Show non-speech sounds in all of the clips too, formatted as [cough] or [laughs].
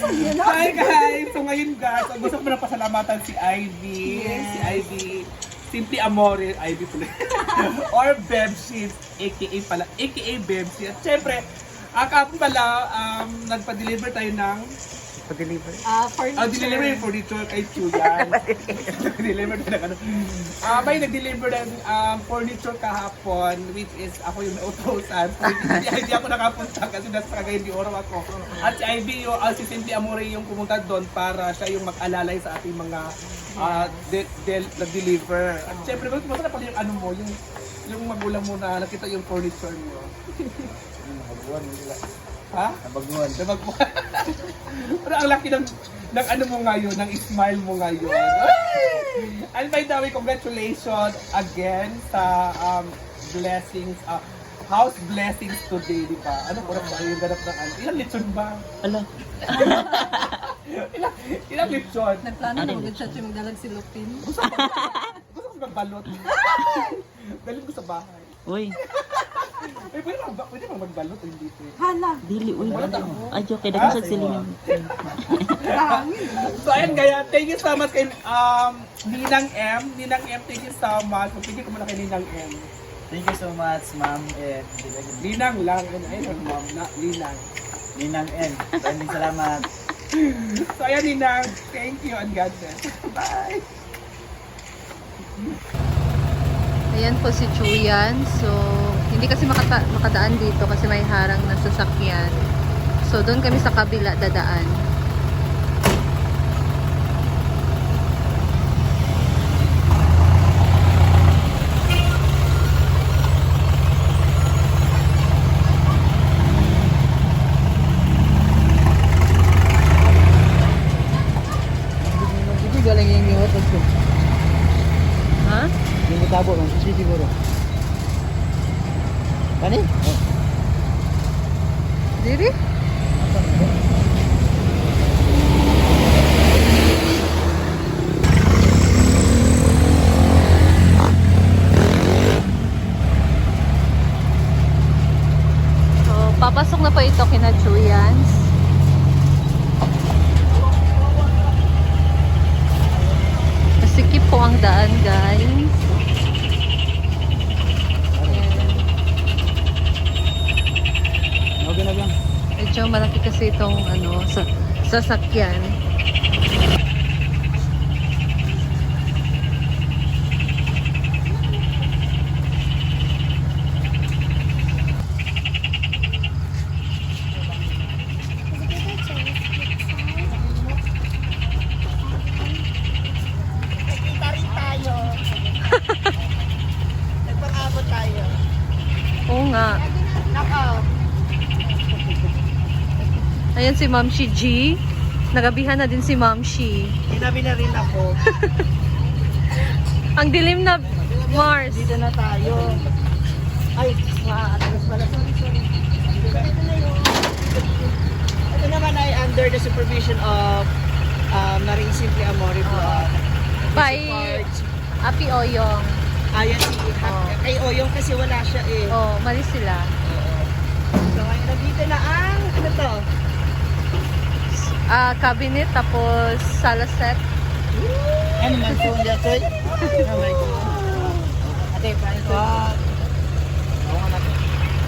Hi guys! So ngayon guys, so gusto ko na pasalamatan si Ivy. Si Ivy. Simply Amore, Ivy pala. [laughs] Or Bebshies, aka pala, aka Bebshies. At syempre, aka pala, um, nagpa-deliver tayo ng Pa-deliver. Ah, furniture. Ah, deliver yung furniture kay Chuyan. [laughs] [laughs] deliver na ano. Ah, may nag-deliver ng um, furniture kahapon, which is ako yung nautosan. [laughs] Hindi, hindi ako nakapunta kasi nasa Cagayan de Oro ako. At si Ivy, yung, ah, si Cynthia Amore yung pumunta doon para siya yung mag-alalay sa ating mga ah, de, de, nag-deliver. At syempre, mas masarap pala yung ano mo, yung yung magulang mo na nakita yung furniture mo. Nabaguan nila. Ha? Nabaguan. Nabaguan. [laughs] Pero ang laki ng, ng ano mo ngayon, ng smile mo ngayon. Ay! And by the way, congratulations again sa um, blessings, uh, house blessings today, di ba? Ano ko na yung ganap ng ano? Ilang lechon ba? Ala. [laughs] ilang, ilang lechon? Nagplano na siya siya magdalag si Lupin. Gusto ko, [laughs] gusto ko magbalot. Dalhin ko sa bahay. Uy, [laughs] Eh, pwede mag, pwede mag magbalot o hindi pwede? Hala, dili uy. Ay, joke, dagan sa silingan. [laughs] So ayun kaya, thank you so much kay um, Ninang M. Ninang M, thank you so much. Magpigil ko muna kay Ninang M. Thank you so much, ma'am. And Ninang lang. Ayun, ayun, ma'am. Na, Ninang. Ninang N. Maraming salamat. [laughs] So ayan, Ninang. Thank you and God bless. Bye! Ayan po si Chuyan. So, hindi kasi makata- makadaan dito kasi may harang na sasakyan. So, doon kami sa kabila dadaan. Hindi galing yung iwat ko. Ha? Yung tabo ng sisi siguro. Kani? Diri? So, papasok na po ito kina Chuyans. Masikip po ang daan, guys. Ayan. Okay na lang. Medyo malaki kasi itong ano, sa, sasakyan. Oo nga. Nako. Ayan si Ma'am Shi G. Nagabihan na din si Ma'am Shi. Ginabi na rin ako. [laughs] Ang dilim na Mars. Dito na tayo. Ay, maatagas pala. Sorry, sorry. Ito na yun. Ito naman ay under the supervision of uh, Marine Simple Amore Vlog. By Support. Api Oyong. Ayan si Oh. kay Oyong kasi wala siya eh. Oh, mali sila. So ngayon nandito na ang ano to? Ah, cabinet tapos sala set. Ano man po niya, [laughs] Soy? Ate, paano to?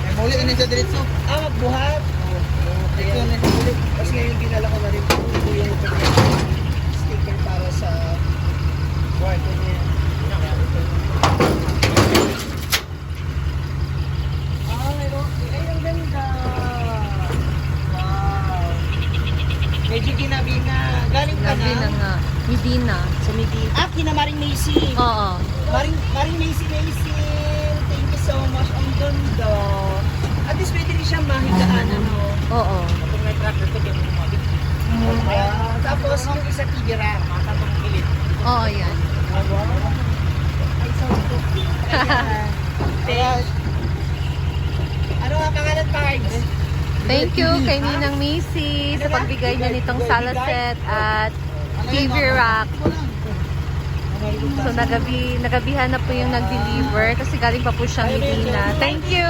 May muli ka sa diretso. Ah, magbuhat. Ito na sa muli. Kasi ngayon dinala ko na rin po yung sticker para sa kwarto niya. Ay, okay. Ay, ang ganda. Wow. Medyo ginabi na. Galing ka Gabi na na. nga. Medina. Sa Midi. Ah, kina Maring Macy. Oo. Maring, Maring Macy Macy. Thank you so much. Ang ganda. At least pwede rin siyang mahigaan, ano. Oo. Kung may tractor ko, di mo lumabit. Ah, tapos yung isa tira, matatong kilit. Oo, yan. Ano ang pangalan, Pards? Thank you kay Ninang Missy sa pagbigay niya nitong sala set at TV rack. So nagabi, nagabihan na po yung nag-deliver kasi galing pa po siyang Medina. Thank you!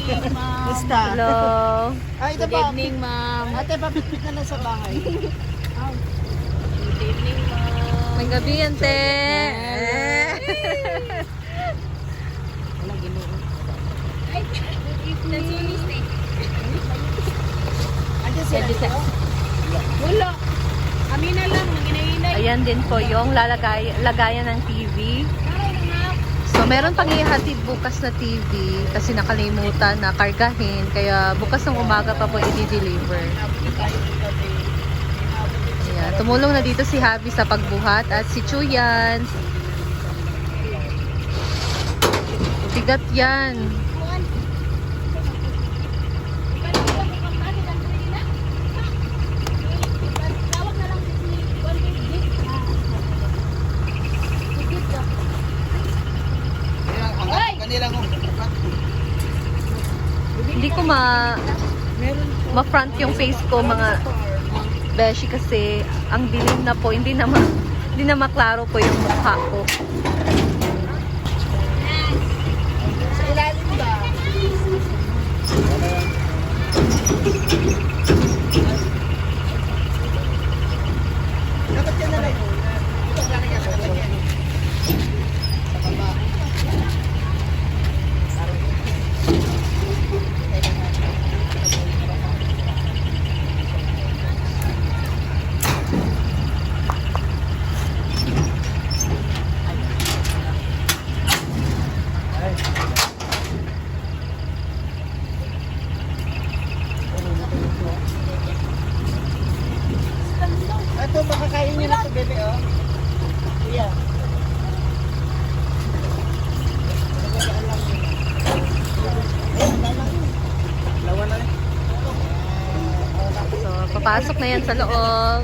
Good evening. Basta. Hello. Ay, ito Good evening, ma'am. Ate, papitpit na lang sa bahay. [laughs] May gabi yan, te. Eh. Andiyan sila. Wala. Kami na lang, naginainay. Ayan din po yung lalagay, lagayan ng TV. Meron pang ihatid bukas na TV kasi nakalimutan na kargahin. Kaya bukas ng umaga pa po i-deliver. Ayan, tumulong na dito si Habi sa pagbuhat at si Chuyan. Bigat yan. Kanila ko. Hindi ko ma ma-front yung face ko mga beshi kasi ang dilim na po, hindi na ma, hindi na maklaro po yung mukha ko. Sa ilalim ba? Dapat ka na lang. Ito, kaya nga sa kanya. Sa baba. Ito, niyo na ito, bebe, oh. Kuya. So, papasok na yan sa loob.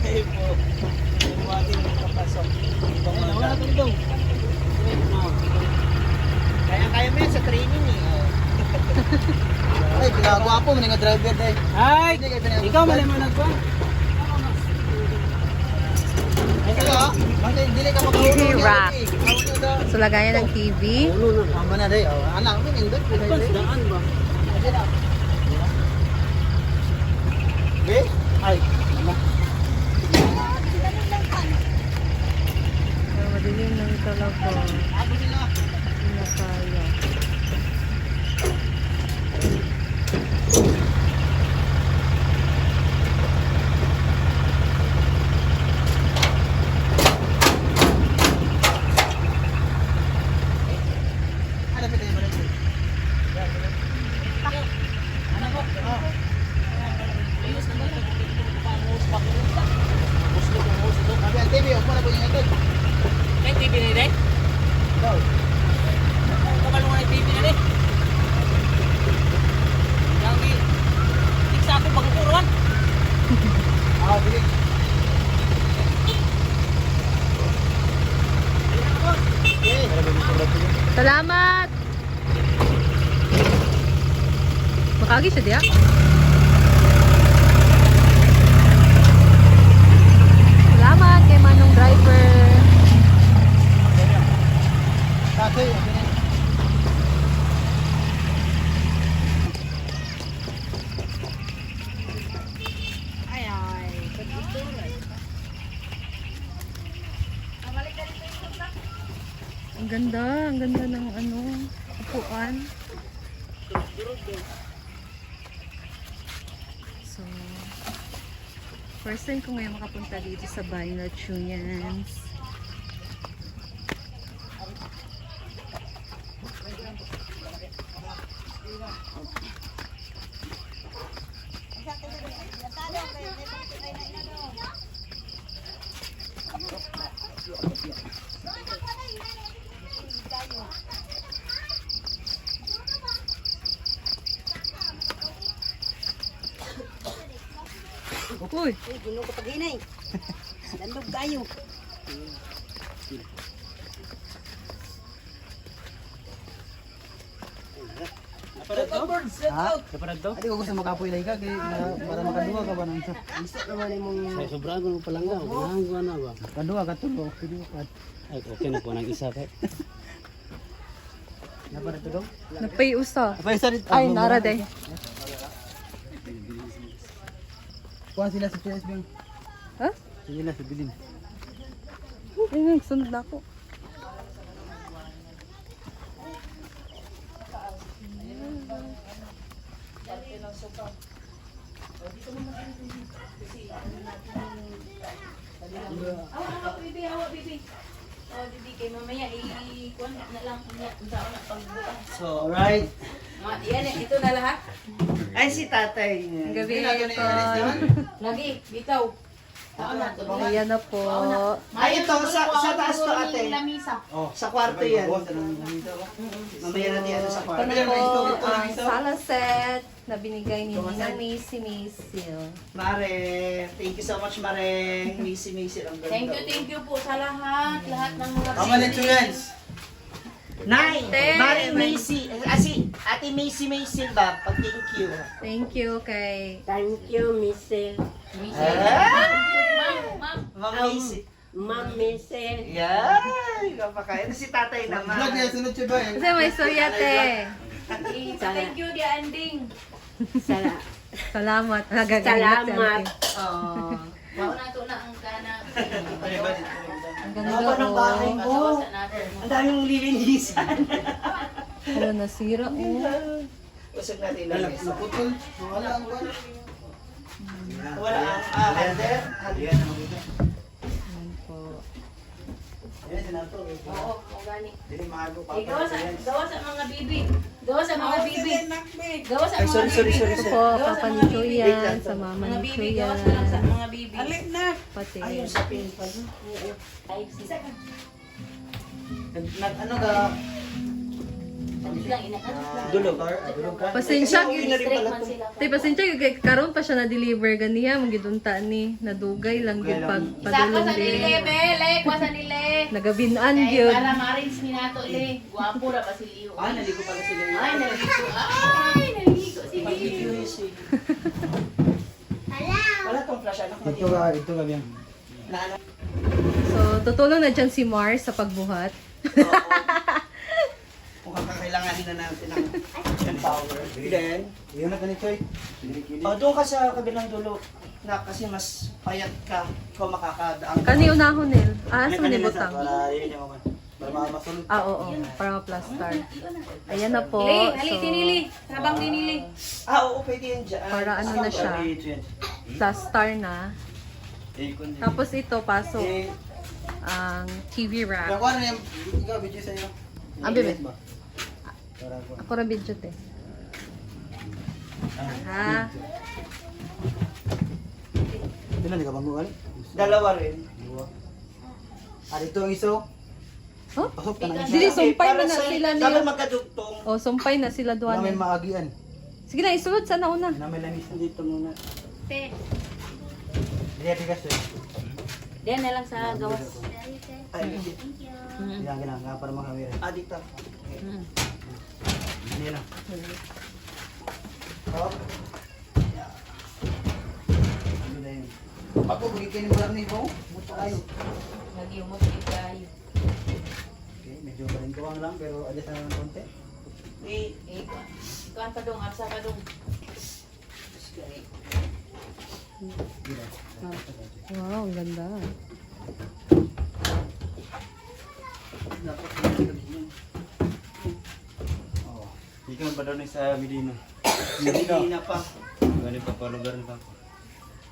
Kaya-kaya mo yan sa training eh. Ay, pinagawa po, mga driver dahil. Ay! Ikaw man naman nagpa. Ikaw, ah. Bakit hindi ka makahulog TV rack. So, lagayan ng TV. Tama na dahil. ಇದೆಯಾ first time ko ngayon makapunta dito sa Chuyans. Uy! Uy, ginoo ko pag-inay. [laughs] Landog kayo. Ha? Ate ko gusto makapoy lay ka na- para makaduwa ka ba nang sa. Ay, sobrang ko pa lang nga. Unahan ko na ba? Kaduwa ka tulo, pili ka. Ay, okay na po ng isa kay. [laughs] Napa na tudong? Napay usa. Apa isa dito? Ay, nara day. Kuha sila sa PSB. Ha? Sila sa bilin. Ay, nagsunod na ako. Hawak, bibi, hawak, bibi. Oh, bibi, kay mamaya, i-kuhan na lang. Kung na pagbukas. So, alright. Mga, yan, ito na lahat. Ay, si tatay. Gabi po. Lagi, bitaw. Saan na to? Ayan na po. Ay, ito, sa, sa taas to ate. Lamisa. Sa kwarto yan. Mamaya natin yan sa Ito kwarto. na po ang sala set na binigay ni Ninang Macy Macy. Mare, thank you so much, Mare. Missy, Missy lang ganda. Thank you, thank you po sa lahat. Lahat ng mga Children's. Nay, Ate, Mare may- Macy. Ah, si Ate Macy Macy ba? Pag thank you. Thank you kay Thank you, Missy. Ah, Ma'am, ma'am. Ma'am Macy. Ma'am Missy. Yan, napakain. Si tatay naman. Vlog yan, sunod siya ba? yan? Kasi may istorya te. Eh, Thank you, di anding. Sala Salamat. Nagagalit si Salamat. Auntie. Oh. Wow na to na ang kana. Ang ganda ng bahay oh. natin. Ang daming lilinisan. Wala nasira oh. Usap natin lang. Naputol. Wala ang wala. Wala ang ah, halder. Halder. Ayan po. Yan, sinato. Oo, o gani. Dili maago pa. Eh, gawa sa, gawa sa mga bibi. Gawa sa mga bibi. Gawa sa Ay, mga sorry, sorry, bibi. sorry, Ito sorry. po, Papa ni Chuyan, sa Mama Mga ni bibi, gawa sa mga bibi. Pati. Ayun sa pin pa. Ay, isa ka. Nag ano ka? Sabi lang, inakasas lang. Dulo ka? Dulo ka? Pasensya, uuwi na rin Straight pala man to. Tay pasensya kay karon pa siya na deliver ganiya magidunta ni nadugay lang gyud pag Isa ko padulong sa nile, din. bele, kwa sa nile. Nagabinan Ay, gyud. para ma-arrange ni nato, le. Guwapo ra ba si Leo? Ah, naligo pala sila. Ay, naligo. Ay, naligo si Leo. Wala tong flash. Anak mo. Ito ka, ito ka yan. Naano? So tutulong na dyan si Mars sa pagbuhat. Oo. Kung kakailanganin na natin ng ng [laughs] power. Then, Iyon na ganito eh. oh, doon ka sa kabilang dulo na kasi mas payat ka kung makakadaan ka. Kani unahon nil. Ah, sa ni butang. Para yun yung mga. Para makasulod. Ah, oo, para ma-plaster. Ayan na po. Le, hali, tinili. Habang tinili. Ah, oo, pwede yan dyan. Para ano na siya. plaster na. Tapos ito, pasok Eh, ang TV rack. ko ano yung, ikaw, video sa'yo. Ah, bebe. Ako rin video te. Ha? Ito na, di ka bangguan. dalawa rin. Dua. Ah, dito ang iso. Huh? Pasok ka na isa. Dili, sumpay na sa- sila niya. magkadugtong. Oh, sumpay na sila Wala may duwan. maagian. Sige na, isulod sa nauna. Na may lamis. Dito muna. Te, Dili, tigas eh. diyan na lang sa gawas. Ay, Yan, ganang, nga para makamira. ah, dito. Hindi na. Oh. Ano na yun? Ako, bugikin mo lang ni Bo. Muta kayo. Lagi. Okay, medyo balingkawang lang, pero adjust na lang ng konti. Eh, Eh, kuan pa dong, absa pa dong. Wow, ang ganda. Oh, ikan pa daw ni sa Medina. hindi na pa. Gani pa pa lugar nito.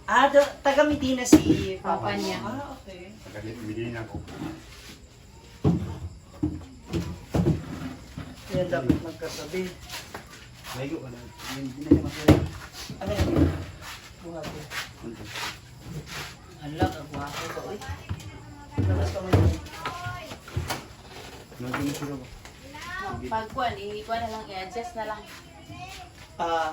Ah, da, taga Medina si Papa niya. Ah, okay. Gani Medina ko. Yan dapat magkasabi. Lego ka na. Hindi na siya masaya. Ano yan? Buhati. Ala, kabuhato ko. Uy. Labas ka muna. Naging sila ko. Pag kuan, i-kuan na lang, i-adjust na lang. Ah,